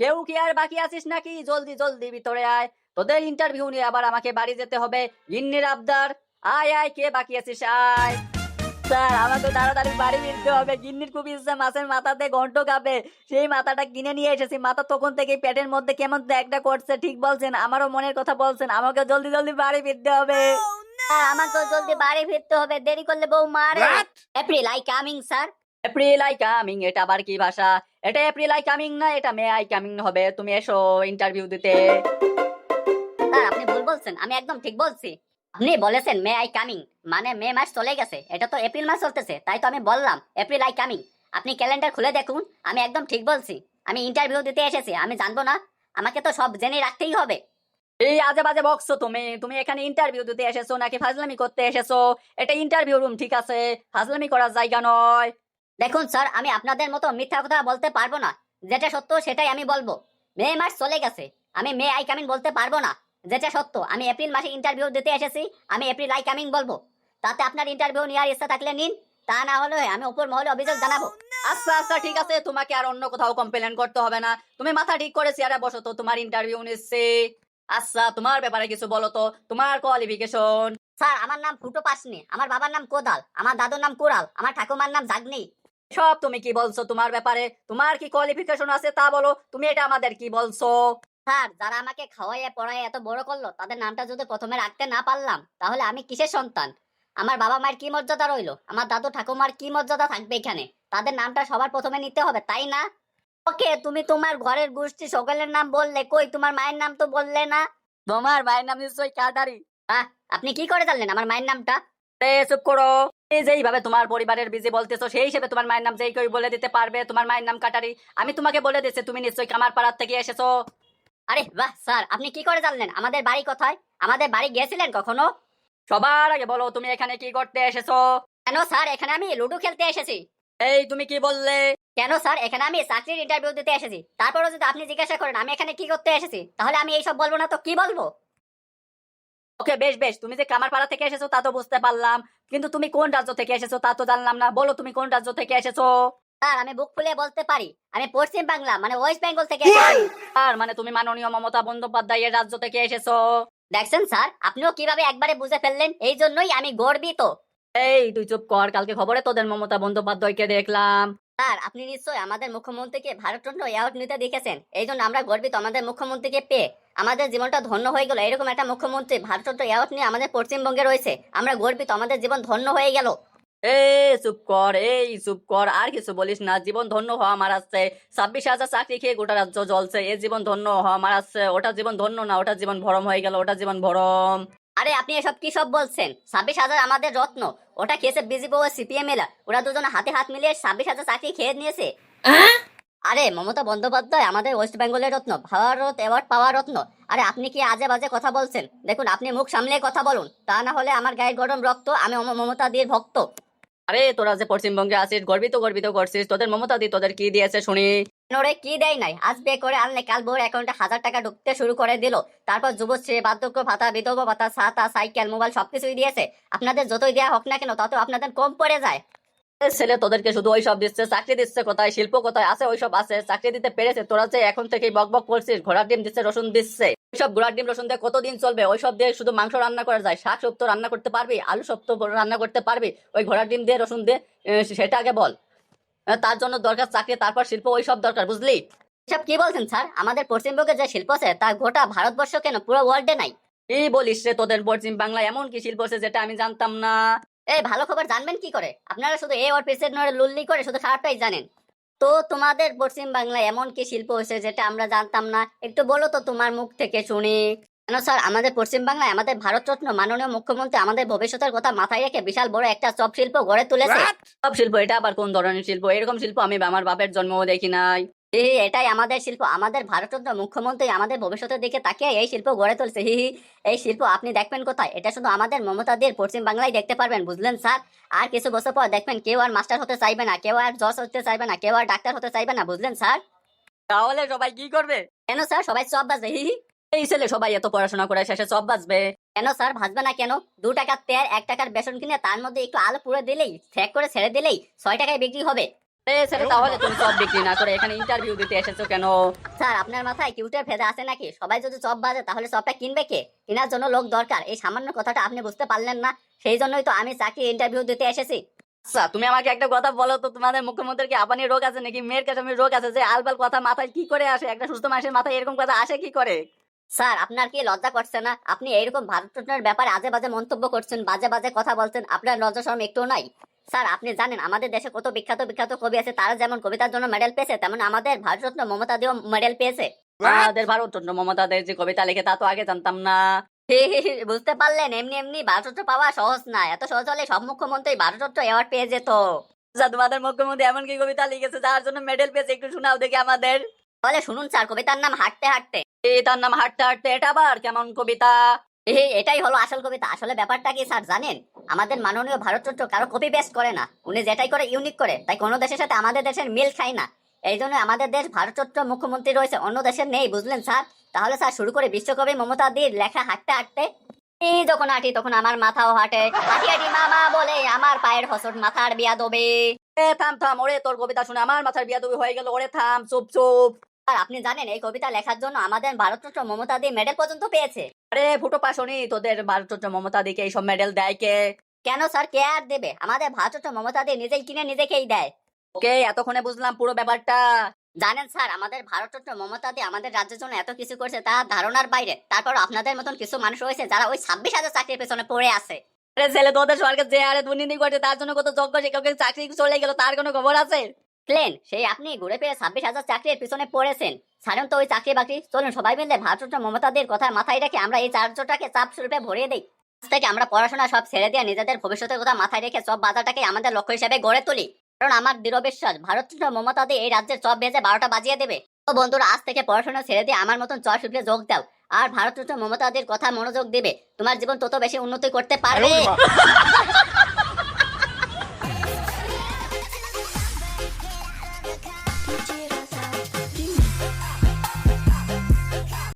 কেউ কি আর বাকি আছিস নাকি? জলদি জলদি ভিতরে আয়। তোদের ইন্টারভিউ নিয়ে আবার আমাকে বাড়ি যেতে হবে। গিন্নির আবদার। আয় আয় কে বাকি আছিস? আয়। স্যার আমাকে তাড়াতাড়ি বাড়ি ফিরতে হবে। গিন্নির খুব ইচ্ছা মাছের মাথাতে ঘন্ট খাবে সেই মাথাটা কিনে নিয়ে এসেছি। মাথা তখন থেকে পেটের মধ্যে কেমন একটা করছে ঠিক বলছেন। আমারও মনের কথা বলছেন। আমাকে জলদি জলদি বাড়ি ফিরতে হবে। হ্যাঁ, আমাকে জলদি বাড়ি ফিরতে হবে। দেরি করলে বউ মারে। April I coming sir April I coming এটা আবার কি ভাষা? এটা এপ্রিল আই কামিং না এটা মে আই কামিং হবে। তুমি এসো ইন্টারভিউ দিতে। স্যার আপনি ভুল বলছেন। আমি একদম ঠিক বলছি। আপনি বলেছেন মে আই কামিং মানে মে মাস চলে গেছে। এটা তো এপ্রিল মাস চলতেছে তাই তো আমি বললাম এপ্রিল আই কামিং আপনি ক্যালেন্ডার খুলে দেখুন আমি একদম ঠিক বলছি। আমি ইন্টারভিউ দিতে এসেছি আমি জানব না। আমাকে তো সব জেনে রাখতেই হবে। এই আজে বাজে বকছো তুমি। তুমি এখানে ইন্টারভিউ দিতে এসেছ নাকি ফাজলামি করতে এসেছ? এটা ইন্টারভিউ রুম ঠিক আছে। ফাজলামি করার জায়গা নয়। দেখুন স্যার আমি আপনাদের মতো মিথ্যা কথা বলতে পারব না। যেটা সত্য সেটাই আমি বলব। মে মাস চলে গেছে। আমি মে আই কামিং বলতে পারব না। যেটা সত্য আমি এপ্রিল মাসে ইন্টারভিউ দিতে এসেছি। আমি এপ্রিল আই কামিং বলব। তাতে আপনার ইন্টারভিউ নেওয়ার ইচ্ছা থাকলে নিন। তা না হলে আমি উপর মহলে অভিযোগ জানাব। আচ্ছা আচ্ছা ঠিক আছে। তোমাকে আর অন্য কোথাও কমপ্লেন করতে হবে না। তুমি মাথা ঠিক করে চেয়ারে বসো তো তোমার ইন্টারভিউ নিচ্ছে। আচ্ছা তোমার ব্যাপারে কিছু বলো তো। তোমার কোয়ালিফিকেশন স্যার আমার নাম ফুটো পাসনি। আমার বাবার নাম কোদাল। আমার দাদুর নাম কুড়াল। আমার ঠাকুমার নাম জাগনি। সব তুমি কি বলছো তোমার ব্যাপারে? তোমার কি কোয়ালিফিকেশন আছে তা বলো। তুমি এটা আমাদের কি বলছো? স্যার যারা আমাকে খাওয়াইয়ে পড়াই এত বড় করল তাদের নামটা যদি প্রথমে রাখতে না পারলাম তাহলে আমি কিসের সন্তান? আমার বাবা মায়ের কি মর্যাদা রইল? আমার দাদু ঠাকুমার কি মর্যাদা থাকবে এখানে? তাদের নামটা সবার প্রথমে নিতে হবে তাই না? ওকে তুমি তোমার ঘরের গোষ্ঠী সকলের নাম বললে কই? তোমার মায়ের নাম তো বললে না। তোমার ভাইয়ের নাম নিশ্চয়ই কাটারি আপনি কি করে জানলেন আমার মায়ের নামটা? চুপ করো। এই তোমার পরিবারের বিজি বলতেছো, সেই হিসেবে তোমার মায়ের নাম যেই কেউ বলে দিতে পারবে, তোমার মায়ের নাম কাটারি। আমি তোমাকে বলে দিচ্ছি তুমি নিশ্চয়ই কামার পাড়ার থেকে এসেছ। আরে বাহ, স্যার, আপনি কি করে জানলেন? আমাদের বাড়ি কোথায়? আমাদের বাড়ি গিয়েছিলেন কখনো? সবার আগে বলো, তুমি এখানে কি করতে এসেছ? কেন স্যার, এখানে আমি লুডো খেলতে এসেছি। এই, তুমি কি বললে? কেন স্যার, এখানে আমি চাকরির ইন্টারভিউ দিতে এসেছি। তারপরও যদি আপনি জিজ্ঞাসা করেন, আমি এখানে কি করতে এসেছি? তাহলে আমি এইসব বলব না তো, কি বলব? ওকে বেশ বেশ। তুমি যে কামার পাড়া থেকে এসেছ তা তো বুঝতে পারলাম। কিন্তু তুমি কোন রাজ্য থেকে এসেছ তা তো জানলাম না। বলো তুমি কোন রাজ্য থেকে এসেছ? স্যার আমি বুক ফুলে বলতে পারি। আমি পশ্চিম বাংলা মানে ওয়েস্ট বেঙ্গল থেকে এসেছি। আর মানে তুমি মাননীয় মমতা বন্দ্যোপাধ্যায়ের রাজ্য থেকে এসেছ। দেখছেন স্যার? আপনিও কীভাবে একবারে বুঝে ফেললেন? এই জন্যই আমি গর্বিত। এই তুই চুপ কর। কালকে খবরে তোদের মমতা বন্দ্যোপাধ্যায়কে দেখলাম। স্যার, আপনি নিশ্চয়ই আমাদের মুখ্যমন্ত্রীকে ভারতরত্ন অ্যাওয়ার্ড নিতে দেখেছেন। এই জন্য আমরা গর্বিত আমাদের মুখ্যমন্ত্রীকে পেয়ে। আমাদের জীবনটা ধন্য হয়ে গেল। এরকম একটা মুখ্যমন্ত্রী ভারতরত্ন অ্যাওয়ার্ড নিয়ে আমাদের পশ্চিমবঙ্গে রয়েছে। আমরা গর্বিত আমাদের জীবন ধন্য হয়ে গেল। এই চুপ কর, এই চুপ কর, আর কিছু বলিস না। জীবন ধন্য হওয়া মারাচ্ছে ছাব্বিশ হাজার চাকরি খেয়ে গোটা রাজ্য জ্বলছে। এ জীবন ধন্য হওয়া মারাচ্ছে ওটা জীবন ধন্য না, ওটা জীবন ভরম হয়ে গেল, ওটা জীবন ভরম। আরে আপনি এসব কি সব বলছেন? ছাব্বিশ হাজার আমাদের রত্ন। ওটা খেয়েছে বিজেপি ও সিপিএম এলা ওরা দুজন হাতে হাত মিলিয়ে ছাব্বিশ হাজার চাকরি খেয়ে নিয়েছে। আরে মমতা বন্দ্যোপাধ্যায় আমাদের ওয়েস্ট বেঙ্গলের রত্ন ভারত অ্যাওয়ার্ড পাওয়ার রত্ন। আরে আপনি কি আজে বাজে কথা বলছেন? দেখুন আপনি মুখ সামলে কথা বলুন। তা না হলে আমার গায়ের গরম রক্ত আমি মমতা দিয়ে ভক্ত। আরে তোরা যে পশ্চিমবঙ্গে আছিস গর্বিত গর্বিত করছিস তোদের মমতা দি তোদের কি দিয়েছে শুনি। নোরে কি দেয় নাই? আজ বে করে আনলে কাল বোর অ্যাকাউন্টে হাজার টাকা ঢুকতে শুরু করে দিল। তারপর যুবশ্রী বার্ধক্য, ভাতা, বিধবা ভাতা, ছাতা, সাইকেল, মোবাইল সবকিছুই দিয়েছে। আপনাদের যতই দেওয়া হোক না কেন তত আপনাদের কম পড়ে যায়। ছেলে, তোদেরকে শুধু ওইসব দিচ্ছে, চাকরি দিচ্ছে কোথায়? শিল্প কোথায়? আছে, ওইসব আছে, চাকরি দিতে পেরেছে। তোরা যে এখন থেকেই বক বক করছিস, ঘোড়ার ডিম দিচ্ছে, রসুন দিচ্ছে। ওইসব ঘোড়ার ডিম, রসুন দিয়ে কতদিন চলবে? ওইসব দিয়ে শুধু মাংস রান্না করা যায়। শাক সপ্ত রান্না করতে পারবি, আলু সপ্ত রান্না করতে পারবি। ওই ঘোড়ার ডিম দিয়ে, রসুন দিয়ে সেটা আগে বল। তার জন্য দরকার চাকরি তারপর শিল্প ওইসব দরকার বুঝলি? এসব কি বলছেন স্যার? আমাদের পশ্চিমবঙ্গে যে শিল্প আছে তা গোটা ভারতবর্ষ কেন পুরো ওয়ার্ল্ডে নাই? কি বলিস রে তোদের পশ্চিম বাংলায় এমন কি শিল্প আছে যেটা আমি জানতাম না? এই ভালো খবর জানবেন কি করে? আপনারা শুধু এ ওর পিসের নড়ে লুল্লি করে শুধু খারাপটাই জানেন। তো তোমাদের পশ্চিম বাংলায় এমন কি শিল্প হয়েছে যেটা আমরা জানতাম না? একটু বলো তো তোমার মুখ থেকে শুনি। কেন স্যার? আমাদের পশ্চিম বাংলায় আমাদের ভারতরত্ন মাননীয় মুখ্যমন্ত্রী আমাদের ভবিষ্যতের কথা মাথায় রেখে বিশাল বড় একটা চপ শিল্প গড়ে তুলেছে। সব শিল্প এটা আবার কোন ধরনের শিল্প? এরকম শিল্প আমি আমার বাপের জন্মও দেখি নাই। হি এটাই আমাদের শিল্প। আমাদের ভারতরত্ন মুখ্যমন্ত্রী আমাদের ভবিষ্যতের দিকে তাকিয়ে এই শিল্প গড়ে তুলছে। হি এই শিল্প আপনি দেখবেন কোথায়? এটা শুধু আমাদের মমতাদের পশ্চিম বাংলায় দেখতে পারবেন বুঝলেন স্যার? আর কিছু বছর পর দেখবেন কেউ আর মাস্টার হতে চাইবে না কেউ আর জজ হতে চাইবে না কেউ আর ডাক্তার হতে চাইবে না বুঝলেন স্যার? তাহলে সবাই কি করবে? কেন স্যার? সবাই সব বাজবে হি হি। এই ছেলে সবাই এত পড়াশোনা করে শেষে সব বাঁচবে। কেন স্যার? ভাজবে না কেন? দু টাকার তেল এক টাকার বেসন কিনে তার মধ্যে একটু আলু পুরো দিলেই ফ্যাক করে ছেড়ে দিলেই ছয় টাকায় বিক্রি হবে। তাহলে তুমি সব বিক্রি না করে এখানে ইন্টারভিউ দিতে এসেছ কেন? স্যার আপনার মাথায় কিউটের আছে নাকি? সবাই যদি চপ বাজে তাহলে চপটা কিনবে কে? কেনার জন্য লোক দরকার। এই সামান্য কথাটা আপনি বুঝতে পারলেন না। সেই জন্যই তো আমি চাকরি ইন্টারভিউ দিতে এসেছি। আচ্ছা তুমি আমাকে একটা কথা বলো তো তোমাদের মুখ্যমন্ত্রীর কি আপানি রোগ আছে নাকি? মেয়ের কাছে রোগ আছে যে আলবাল কথা মাথায় কি করে আসে? একটা সুস্থ মানুষের মাথায় এরকম কথা আসে কি করে? স্যার আপনার কি লজ্জা করছে না? আপনি এইরকম ভারতরত্নের ব্যাপারে আজে বাজে মন্তব্য করছেন বাজে বাজে কথা বলছেন আপনার লজ্জা শরম একটু নাই। স্যার আপনি জানেন আমাদের দেশে কত বিখ্যাত বিখ্যাত কবি আছে তারা যেমন কবিতার জন্য মেডেল পেয়েছে তেমন আমাদের ভারতরত্ন মমতা দিও মেডেল পেয়েছে। আমাদের ভারতরত্ন মমতা দে যে কবিতা লিখে তা তো আগে জানতাম না। বুঝতে পারলেন এমনি এমনি ভারতরত্ন পাওয়া সহজ না এত সহজ হলে সব মুখ্যমন্ত্রী ভারতরত্ন অ্যাওয়ার্ড পেয়ে যেত। আচ্ছা তোমাদের মুখ্যমন্ত্রী এমন কি কবিতা লিখেছে যার জন্য মেডেল পেয়েছে একটু শোনাও দেখি আমাদের। তাহলে শুনুন স্যার কবিতার নাম হাঁটতে হাঁটতে। তার নাম হাঁটতে হাঁটতে এটা আবার কেমন কবিতা? এটাই হলো আসল কবিতা। আসলে ব্যাপারটা কি, স্যার, জানেন? আমাদের মাননীয় ভারতরত্ন কারও কপি পেস্ট করে না। উনি যেটাই করে ইউনিক করে। তাই কোনো দেশের সাথে আমাদের দেশের মিল খায় না। এই জন্য আমাদের দেশ ভারতরত্ন মুখ্যমন্ত্রী রয়েছে, অন্য দেশের নেই, বুঝলেন, স্যার? তাহলে, স্যার, শুরু করে। বিশ্বকবি মমতা দির লেখা হাঁটতে হাঁটতে। এই যখন হাঁটি, তখন আমার মাথাও হাঁটে। হাঁটি মামা বলে আমার পায়ের হসট মাথার বিয়া দবে থাম থাম, ওরে, তোর কবিতা শুনে আমার মাথার বিয়া তুমি হয়ে গেল। ওরে, থাম, চুপ চুপ। আর আপনি জানেন, এই কবিতা লেখার জন্য আমাদের ভারতরত্ন মমতা দি মেডেল পর্যন্ত পেয়েছে। আরে, ফুটো পাশনি, তোদের ভারতরত্ন মমতা দিকে এইসব মেডেল দেয় কে? কেন স্যার কে আর দেবে? আমাদের ভারতরত্ন মমতা দি নিজেই কিনে নিজেকেই দেয়। ওকে, এতক্ষণে বুঝলাম পুরো ব্যাপারটা। জানেন স্যার আমাদের ভারতরত্ন মমতা দি আমাদের রাজ্যের জন্য এত কিছু করছে তা ধারণার বাইরে। তারপর আপনাদের মতন কিছু মানুষ রয়েছে যারা ওই ছাব্বিশ হাজার চাকরির পেছনে পড়ে আছে। আরে, ছেলে, তোদের সরকার যে আরে দুর্নীতি করছে, তার জন্য কত যোগ্য শিক্ষকের চাকরি চলে গেল, তার কোনো খবর আছে? প্লেন। সেই আপনি ঘুরে ফিরে ছাব্বিশ হাজার চাকরির পিছনে পড়েছেন। ছাড়ুন তো ওই চাকরি বাকরি। চলুন সবাই মিলে ভারতরত্ন মমতাদের কথা মাথায় রেখে আমরা এই চার্জটাকে চাপ স্বরূপে ভরিয়ে দিই। আজ থেকে আমরা পড়াশোনা সব ছেড়ে দিয়ে নিজেদের ভবিষ্যতের কথা মাথায় রেখে সব বাজারটাকে আমাদের লক্ষ্য হিসেবে গড়ে তুলি। কারণ আমার দৃঢ় বিশ্বাস, ভারতরত্ন মমতাদি এই রাজ্যের চপ ভেজে বারোটা বাজিয়ে দেবে। তো বন্ধুরা, আজ থেকে পড়াশোনা ছেড়ে দিয়ে আমার মতন চপ শিল্পে যোগ দাও। আর ভারতরত্ন মমতাদির কথা মনোযোগ দিবে। তোমার জীবন তত বেশি উন্নতি করতে পারবে।